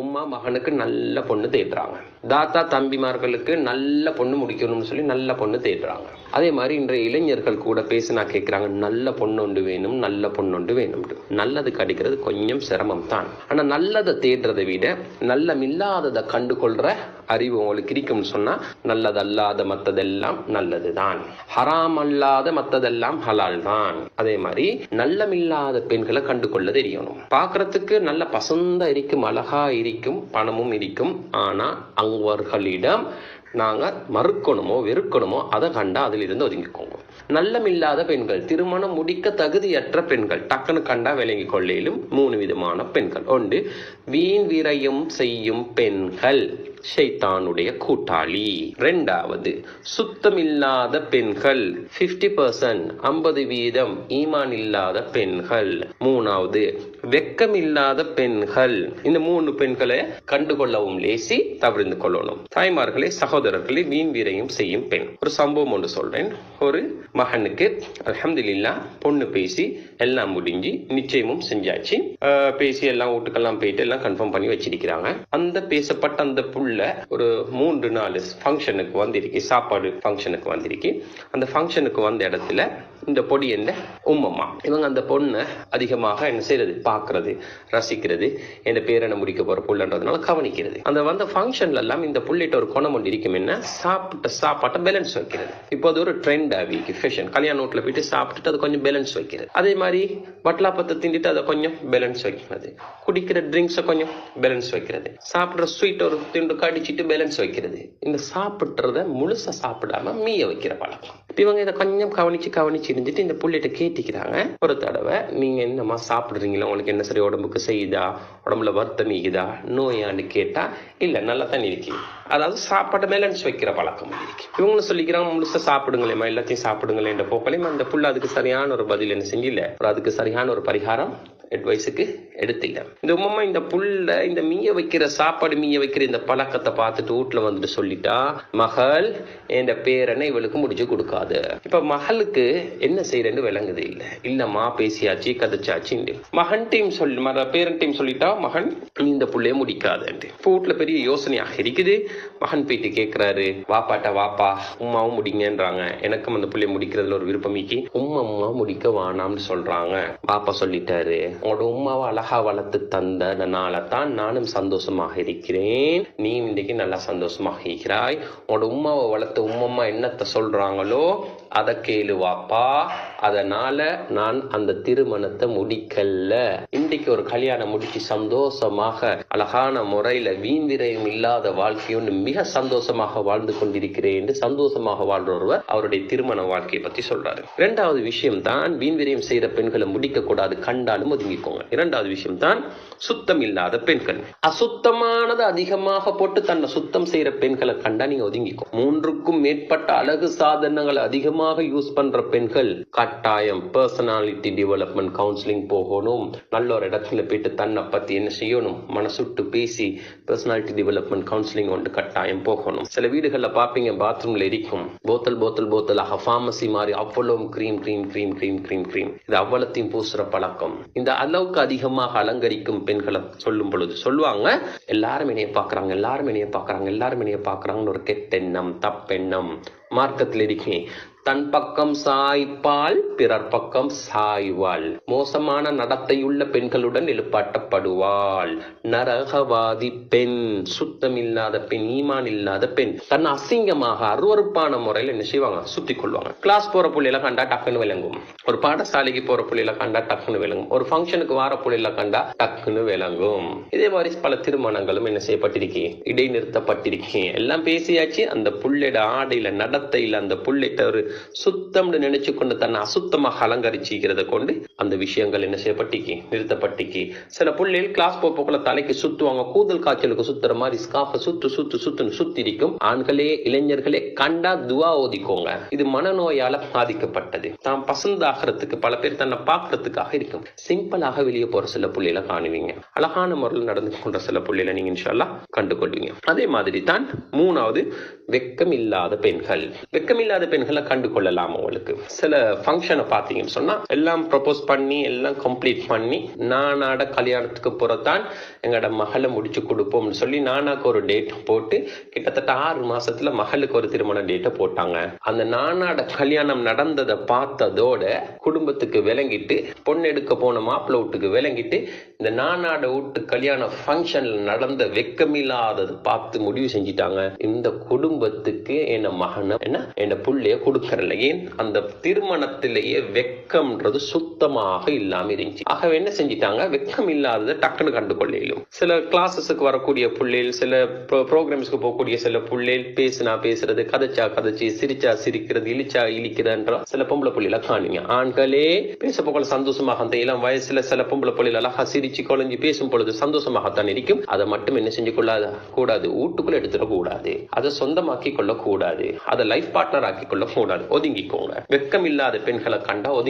உம்மா மகனுக்கு நல்ல பொண்ணு தேடுறாங்க தாத்தா தம்பிமார்களுக்கு நல்ல பொண்ணு முடிக்கணும்னு சொல்லி நல்ல பொண்ணு தேடுறாங்க அதே மாதிரி இன்றைய இளைஞர்கள் கூட பேசினா கேட்குறாங்க நல்ல பொண்ணு ஒன்று வேணும் நல்ல பொண்ணு ஒன்று வேணும். நல்லது கிடைக்கிறது கொஞ்சம் சிரமம் தான் ஆனால் நல்லதை தேடுறதை விட நல்லமில்லாததை கண்டுகொள்கிற அறிவு உங்களுக்கு இருக்கும்னு சொன்னா நல்லதல்லாத மத்ததெல்லாம் நல்லதுதான். ஹராம் அல்லாத மத்ததெல்லாம் ஹலால் தான் அதே மாதிரி நல்லமில்லாத பெண்களை கண்டு கொள்ள தெரியணும். பார்க்கறதுக்கு நல்ல பசந்தா இருக்கும் அழகா இருக்கும் பணமும் இருக்கும். ஆனா அவர்களிடம் நாங்கள் மறுக்கணுமோ வெறுக்கணுமோ அதை கண்டா அதிலிருந்து ஒதுங்கிக்கோங்க. நல்லமில்லாத பெண்கள் திருமணம் முடிக்க தகுதியற்ற பெண்கள் டக்குன்னு கண்டா விளங்கி கொள்ளையிலும் மூணு விதமான பெண்கள். ஒன்று வீண் விரையும் செய்யும் பெண்கள் ஷைத்தானுடைய கூட்டாளி. ரெண்டாவது சுத்தமில்லாத பெண்கள் 50% பர்சன்ட் ஐம்பது வீதம் ஈமான் இல்லாத பெண்கள். மூணாவது வெக்கமில்லாத பெண்கள். இந்த மூணு பெண்களை கண்டுகொள்ளவும் லேசி தவிர்ந்து கொள்ளணும். தாய்மார்களே சகோதரர்களே வீண் வீரையும் செய்யும் பெண். ஒரு சம்பவம் ஒன்று சொல்றேன். ஒரு மகனுக்கு அல்ஹம்துலில்லா பொண்ணு பேசி எல்லாம் முடிஞ்சு நிச்சயமும் செஞ்சாச்சு. பேசி எல்லாம் வீட்டுக்கெல்லாம் போயிட்டு எல்லாம் கன்ஃபார்ம் பண்ணி வச்சிருக்கிறாங்க. அந்த பேசப்பட்ட அந்த புள்ள ஒரு மூன்று நாலு ஃபங்க்ஷனுக்கு வந்திருக்கு. சாப்பாடு ஃபங்க்ஷனுக்கு வந்திருக்கு. அந்த ஃபங்க்ஷனுக்கு வந்த இடத்துல இந்த பொடி என்ன உம்மம்மா. இவங்க அந்த பொண்ணை அதிகமாக என்ன செய்யறது பார்க்கறது ரசிக்கிறது. இந்த பேரனை முடிக்க போற புள்ளன்றதுனால கவனிக்கிறது. அந்த வந்த ஃபங்க்ஷன்ல எல்லாம் இந்த புள்ளிட்ட ஒரு குணம் ஒன்று இருக்கும். என்ன? சாப்பிட்ட சாப்பாட்டை பேலன்ஸ் வைக்கிறது. இப்போ அது ஒரு ட்ரெண்ட் ஆகிக்கு ஃபேஷன் கல்யாண நோட்டில் போயிட்டு சாப்பிட்டுட்டு அது கொஞ்சம் பேலன்ஸ் வைக்கிறது. அதே மாதிரி வட்டலாப்பத்தை திண்டிட்டு அதை கொஞ்சம் பேலன்ஸ் வைக்கிறது. குடிக்கிற ட்ரிங்க்ஸை கொஞ்சம் பேலன்ஸ் வைக்கிறது. சாப்பிட்ற ஸ்வீட் ஒரு திண்டு கடிச்சிட்டு பேலன்ஸ் வைக்கிறது. இந்த சாப்பிட்றத முழுசா சாப்பிடாம மீய வைக்கிற பழக்கம். இவங்க இதை கொஞ்சம் கவனிச்சு கவனிச்சு இருந்துட்டு இந்த புள்ளிட்ட கேட்டிக்கிறாங்க. ஒரு தடவை நீங்க என்னம்மா சாப்பிடுறீங்களா? உங்களுக்கு என்ன சரி? உடம்புக்கு செய்யுதா? உடம்புல வருத்தம் இருக்குதா? நோயான்னு கேட்டா இல்ல நல்லா தான் இருக்கு. அதாவது சாப்பாட்டை பேலன்ஸ் வைக்கிற பழக்கம் இருக்கு. இவங்களும் சொல்லிக்கிறாங்க முழுசா சாப்பிடுங்களேம்மா எல்லாத்தையும் சாப்பிடுங்களேன்ற போக்கலையும் அந்த புள்ள அதுக்கு சரியான ஒரு பதில் என்ன செஞ்சில்ல ஒரு அதுக்கு சரியான ஒரு பரிகாரம் அட்வைஸுக்கு எடுத்தில்ல. இந்த உம்மா இந்த புல்ல இந்த மீய வைக்கிற சாப்பாடு மீய வைக்கிற இந்த பழக்கத்தை பார்த்துட்டு வீட்டில் வந்துட்டு சொல்லிட்டா மகள் என்ற பேரனை இவளுக்கு முடிச்சு கொடுக்காது. இப்ப மகளுக்கு என்ன செய்யறேன்னு விளங்குது இல்லை. இல்லம்மா பேசியாச்சு கதைச்சாச்சு மகன் டீம் சொல்லி மற பேரன் டீம் சொல்லிட்டா மகன் இந்த புள்ளைய முடிக்காதுன்ட்டு. இப்போ வீட்டில் பெரிய யோசனையாக இருக்குது. மகன் போயிட்டு கேட்கிறாரு வாப்பாட்ட வாப்பா உமாவும் முடிங்கன்றாங்க. எனக்கும் அந்த புள்ளைய முடிக்கிறதுல ஒரு விருப்பமிக்கு உம்மா முடிக்க வேணாம்னு சொல்றாங்க. பாப்பா சொல்லிட்டாரு. உங்களோட உமாவை அழகா வளர்த்து தந்ததுனால தான் நானும் சந்தோஷமாக இருக்கிறேன். நீ இன்றைக்கு நல்லா சந்தோஷமாக இருக்கிறாய். உங்களோட உமாவை வளர்த்த உம்மம்மா என்னத்தை சொல்றாங்களோ அதை கேளுவாப்பா அதனால நான் அந்த திருமணத்தை முடிக்கல. இன்றைக்கு ஒரு கல்யாணம் முடிச்சு சந்தோஷமாக அழகான முறையில வீந்திரையும் இல்லாத வாழ்க்கையோடு மிக சந்தோஷமாக வாழ்ந்து கொண்டிருக்கிறேன் என்று சந்தோஷமாக வாழ்ற ஒருவர் அவருடைய திருமண வாழ்க்கையை பத்தி சொல்றாரு. இரண்டாவது விஷயம் தான் வீண் செய்த பெண்களை முடிக்க கூடாது கண்டாலும் ஒதுங்கிக்கோங்க. இரண்டாவது விஷயம் தான் சுத்தம் இல்லாத பெண்கள். அசுத்தமானது அதிகமாக போட்டு தன்னை சுத்தம் செய்யற பெண்களை கண்டா நீங்க ஒதுங்கிக்கோ. மூன்றுக்கும் மேற்பட்ட அழகு சாதனங்களை அதிகமாக யூஸ் பண்ற பெண்கள் கட்டாயம் பர்சனாலிட்டி டெவலப்மெண்ட் கவுன்சிலிங் போகணும். நல்ல ஒரு இடத்துல போயிட்டு தன்னை பத்தி என்ன செய்யணும்? மனசுட்டு பேசி பர்சனாலிட்டி டெவலப்மெண்ட் கவுன்சிலிங் ஒன்று கட்டாயம் போகணும். சில வீடுகளில் பார்ப்பீங்க பாத்ரூம்ல இருக்கும் போத்தல் போத்தல் போத்தலாக ஃபார்மசி மாதிரி அவ்வளவு cream cream cream cream cream cream இது அவ்வளத்தையும் பூசுற பழக்கம். இந்த அளவுக்கு அதிகமாக அலங்கரிக்கும் பெண்களை சொல்லும் பொழுது சொல்லுவாங்க எல்லாரும் என்னைய பார்க்குறாங்க எல்லாரும் என்னைய பார்க்குறாங்க எல்லாரும் என்னைய பார்க்குறாங்கன்னு ஒரு கெட்டெண்ணம் தப்பெண்ணம் மார்க்கத்தில் இருக்கேன் தன் பக்கம் சாய்ப்பால் பிறர் பக்கம் சாய்வாள். மோசமான நடத்தையுள்ள பெண்களுடன் எழுப்பாட்டப்படுவாள் நரகவாதி பெண் சுத்தம் இல்லாத பெண் ஈமான் இல்லாத பெண். தன் அசிங்கமாக அருவறுப்பான முறையில் என்ன செய்வாங்க? சுத்தி கொள்வாங்க கிளாஸ் போற புள்ளியில கண்டா டக்குன்னு விளங்கும். ஒரு பாடசாலைக்கு போற புள்ளியில கண்டா டக்குன்னு விளங்கும். ஒரு ஃபங்க்ஷனுக்கு வார புள்ளியில கண்டா டக்குன்னு விளங்கும். இதே மாதிரி பல திருமணங்களும் என்ன செய்யப்பட்டிருக்கேன் இடைநிறுத்தப்பட்டிருக்கேன் எல்லாம் பேசியாச்சு. அந்த புள்ளையோட ஆடையில நடத்தையில அந்த புள்ளைகிட்ட ஒரு சுத்தம்னு நினைச்சு கொண்டு தன்னை அசுத்தமாக அலங்கரிச்சிக்கிறத கொண்டு அந்த விஷயங்கள் என்ன செய்யப்பட்டிக்கு நிறுத்தப்பட்டிக்கு. சில புள்ளைகள் கிளாஸ் போப்போக்குள்ள தலைக்கு சுத்துவாங்க. கூதல் காய்ச்சலுக்கு சுத்துற மாதிரி ஸ்காஃப சுத்து சுத்து சுத்துன்னு சுத்தி இருக்கும் ஆண்களே இளைஞர்களே கண்டா துவா ஓதிக்கோங்க. இது மனநோயால பாதிக்கப்பட்டது. தான் பசந்தாகிறதுக்கு பல பேர் தன்னை பார்க்கறதுக்காக இருக்கும். சிம்பிளாக வெளியே போற சில புள்ளையில காணுவீங்க. அழகான முறையில் நடந்து கொண்ட சில புள்ளையில நீங்க இன்ஷால்லா கண்டுகொள்வீங்க. அதே மாதிரி தான் மூணாவது வெக்கம் இல்லாத பெண்கள். வெக்கம் இல்லாத பெண்களை கண்டு கொள்ளலாம் உங்களுக்கு? சில ஃபங்க்ஷனை பார்த்தீங்கன்னு சொன்னா எல்லாம் ப்ரப்போஸ் பண்ணி எல்லாம் கம்ப்ளீட் பண்ணி நானாட கல்யாணத்துக்கு புறத்தான் எங்களோட மகளை முடிச்சு கொடுப்போம்னு சொல்லி நானாக்கு ஒரு டேட் போட்டு கிட்டத்தட்ட ஆறு மாசத்துல மகளுக்கு ஒரு திருமண டேட்டை போட்டாங்க. அந்த நானாட கல்யாணம் நடந்ததை பார்த்ததோட குடும்பத்துக்கு விளங்கிட்டு பொண்ணு எடுக்க போன மாப்பிள்ள வீட்டுக்கு விளங்கிட்டு இந்த நானாட வீட்டு கல்யாண ஃபங்க்ஷன்ல நடந்த வெக்கமில்லாதது பார்த்து முடிவு செஞ்சிட்டாங்க. இந்த குடும்ப குடும்பத்துக்கு என்ன மகனை என்ன? என்ன புள்ளைய கொடுக்கறல ஏன்? அந்த திருமணத்திலேயே வெக்கம்ன்றது சுத்தமாக இல்லாம இருந்துச்சு. ஆகவே என்ன செஞ்சிட்டாங்க? வெக்கம் இல்லாததை டக்குன்னு கண்டுகொள்ள சில கிளாஸஸுக்கு வரக்கூடிய புள்ளைகள் சில ப்ரோக்ராம்ஸ்க்கு போகக்கூடிய சில புள்ளைகள் பேசினா பேசுறது கதைச்சா கதைச்சி சிரிச்சா சிரிக்கிறது இழிச்சா இழிக்கிறதுன்ற சில பொம்பளை புள்ளைல காணுங்க. ஆண்களே பேச போக சந்தோஷமாக அந்த இளம் வயசுல சில பொம்பளை புள்ளைகள் அழகா சிரிச்சு குழஞ்சி பேசும் பொழுது சந்தோஷமாகத்தான் இருக்கும். அதை மட்டும் என்ன செஞ்சு கொள்ளாத கூடாது. வீட்டுக்குள்ள எடுத்துட கூடாது. அதை சொந்தமாக்கி கொள்ளக்கூடாது. அதை லைஃப் பார்ட்னர் ஆக்கி கொள்ளக்கூடாது. ஒதுங்கிக்கோங்க. வெக்கம் இல்லாத பெண்களை கண்டா ஒதுங்கி